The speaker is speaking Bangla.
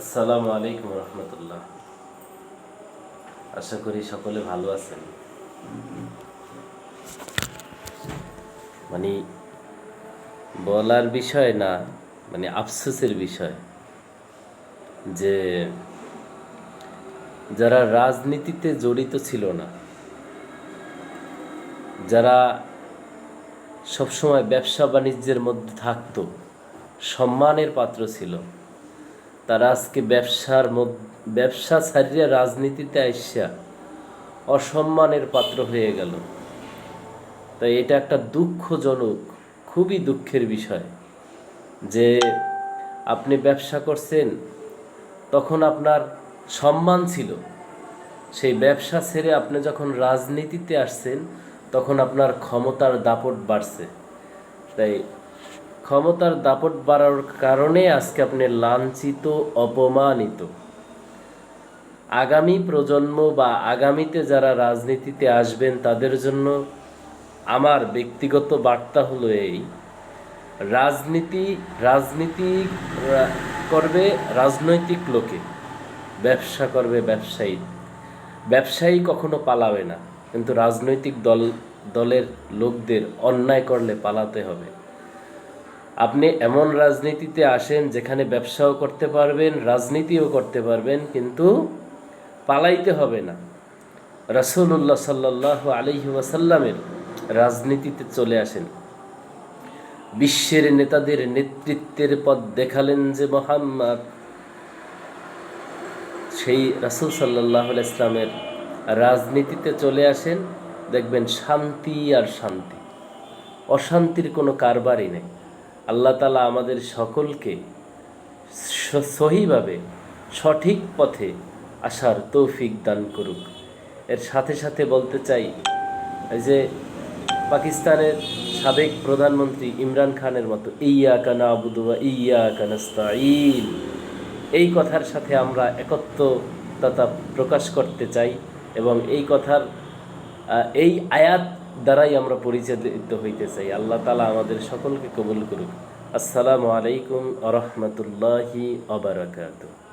আসসালামু আলাইকুম রহমতুল্লাহ। আশা করি সকলে ভালো আছেন। মানে বলার বিষয় না মানে আফসোসের বিষয় যে যারা রাজনীতিতে জড়িত ছিল না, যারা সবসময় ব্যবসা বাণিজ্যের মধ্যে থাকতো, সম্মানের পাত্র ছিল তারা আজকে ব্যবসার ব্যবসা ছাড়িয়া রাজনীতিতে আইসা অসম্মানের পাত্র হয়ে গেল। তাই এটা একটা দুঃখজনক, খুবই দুঃখের বিষয় যে আপনি ব্যবসা করছেন, তখন আপনার সম্মান ছিল। সেই ব্যবসা ছেড়ে আপনি যখন রাজনীতিতে আসছেন, তখন আপনার ক্ষমতার দাপট বাড়ছে। তাই ক্ষমতার দাপট বাড়ার কারণে আজকে আপনি লাঞ্ছিত, অপমানিত। আগামী প্রজন্ম বা আগামীতে যারা রাজনীতিতে আসবেন, তাদের জন্য আমার ব্যক্তিগত বার্তা হলো এই। রাজনীতি রাজনীতি করবে রাজনৈতিক লোকে, ব্যবসা করবে ব্যবসায়ী। ব্যবসায়ী কখনো পালাবে না, কিন্তু রাজনৈতিক দল, দলের লোকদের অন্যায় করলে পালাতে হবে। আপনি এমন রাজনীতিতে আসেন যেখানে ব্যবসাও করতে পারবেন, রাজনীতিও করতে পারবেন, কিন্তু পালাইতে হবে না। রাসূলুল্লাহ সাল্লাহ আলহি ওয়াসাল্লামের রাজনীতিতে চলে আসেন। বিশ্বের নেতাদের নেতৃত্বের পথ দেখালেন যে মোহাম্মদ। সেই রাসূল সাল্লাহ ইসলামের রাজনীতিতে চলে আসেন। দেখবেন শান্তি আর শান্তি। অশান্তির কোনো কারবারই নেই। আল্লাহ তালা আমাদের সকলকে সহিভাবে সঠিক পথে আসার তৌফিক দান করুক। এর সাথে সাথে বলতে চাই যে পাকিস্তানের সাবেক প্রধানমন্ত্রী ইমরান খানের মতো ইয়া কানা আবুদুয়া ইয়া কানাস্তাইন এই কথার সাথে আমরা একত্রতা প্রকাশ করতে চাই এবং এই কথার এই আয়াত দ্বারাই আমরা পরিচালিত হইতে চাই। আল্লাহ তালা আমাদের সকলকে কবুল করুক। আসসালামু আলাইকুম আরহামতুল্লাহি রহমতুল্লাহি আবরাকাতুহ